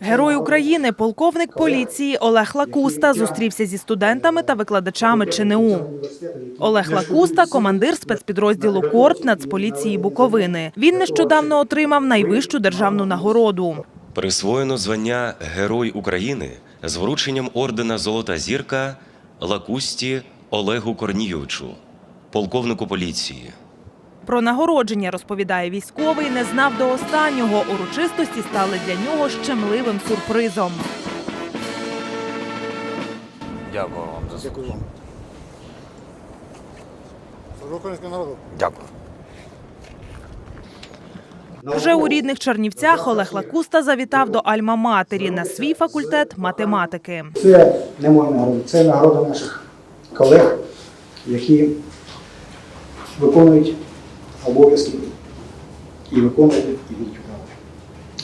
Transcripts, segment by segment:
Герой України, полковник поліції Олег Лакуста зустрівся зі студентами та викладачами ЧНУ. Олег Лакуста, командир спецпідрозділу Корт Нацполіції Буковини. Він нещодавно отримав найвищу державну нагороду. Присвоєно звання Герой України з врученням ордена Золота зірка Лакусті Олегу Корнійовичу, полковнику поліції. Про нагородження розповідає військовий. Не знав до останнього. Урочистості стали для нього щемливим сюрпризом. Дякую вам за. Дякую вам. Служу українському народу. Дякую. Вже у рідних Чернівцях Олег Лакуста завітав до Альма-Матері на свій факультет математики. Це не моя нагорода, це нагорода наших колег, які виконують обов'язки і виконують і будуть виконувати.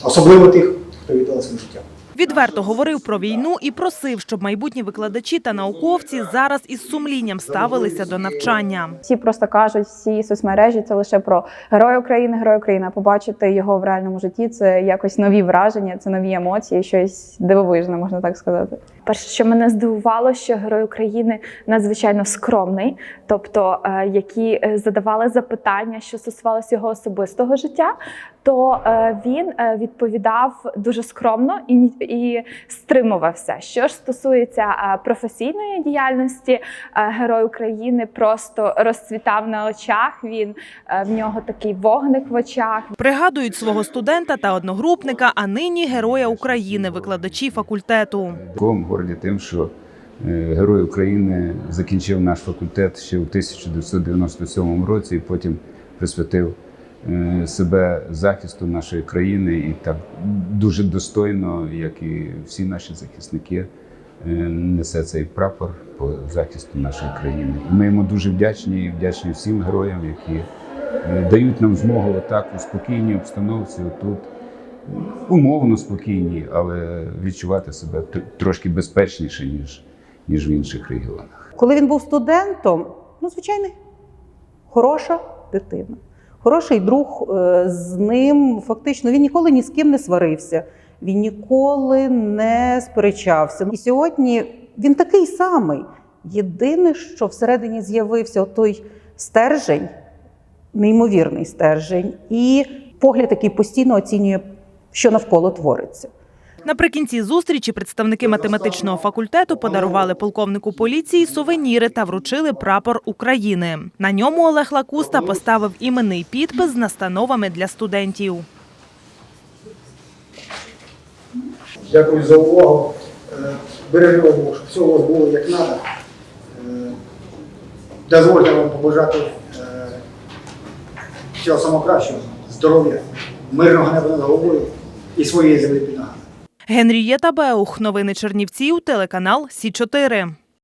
Особливо тих, хто віддав своє життя. Відверто говорив про війну і просив, щоб майбутні викладачі та науковці зараз із сумлінням ставилися до навчання. Всі просто кажуть, всі соцмережі це лише про героя України, героя України. Побачити його в реальному житті це якось нові враження, це нові емоції, щось дивовижне, можна так сказати. Перше, що мене здивувало, що герой України надзвичайно скромний, тобто е, які е, задавали запитання, що стосувалося його особистого життя, то е, він е, відповідав дуже скромно і, ні- і стримувався. Що ж стосується е, професійної діяльності, е, герой України просто розцвітав на очах. Він е, в нього такий вогник в очах. Пригадують свого студента та одногрупника, а нині героя України, викладачі факультету. Ком горді тим, що е, Герой України закінчив наш факультет ще в 1997 році і потім присвятив е, себе захисту нашої країни і так дуже достойно, як і всі наші захисники, е, несе цей прапор по захисту нашої країни. Ми йому дуже вдячні і вдячні всім героям, які дають нам змогу отак у спокійній обстановці тут умовно спокійні, але відчувати себе трошки безпечніше, ніж, ніж в інших регіонах. Коли він був студентом, ну, звичайно, хороша дитина, хороший друг е, з ним. Фактично, він ніколи ні з ким не сварився, він ніколи не сперечався. І сьогодні він такий самий. Єдине, що всередині з'явився той стержень, неймовірний стержень, і погляд, який постійно оцінює, що навколо твориться. Наприкінці зустрічі представники математичного факультету подарували полковнику поліції сувеніри та вручили прапор України. На ньому Олег Лакуста поставив іменний підпис з настановами для студентів. Дякую за увагу. Е, Бережемо щоб все у вас було як треба. Дозвольте вам побажати е, всього самого кращого, здоров'я, мирного неба і своєї землі під ногами. Генрієта Беух, новини Чернівців, телеканал Сі 4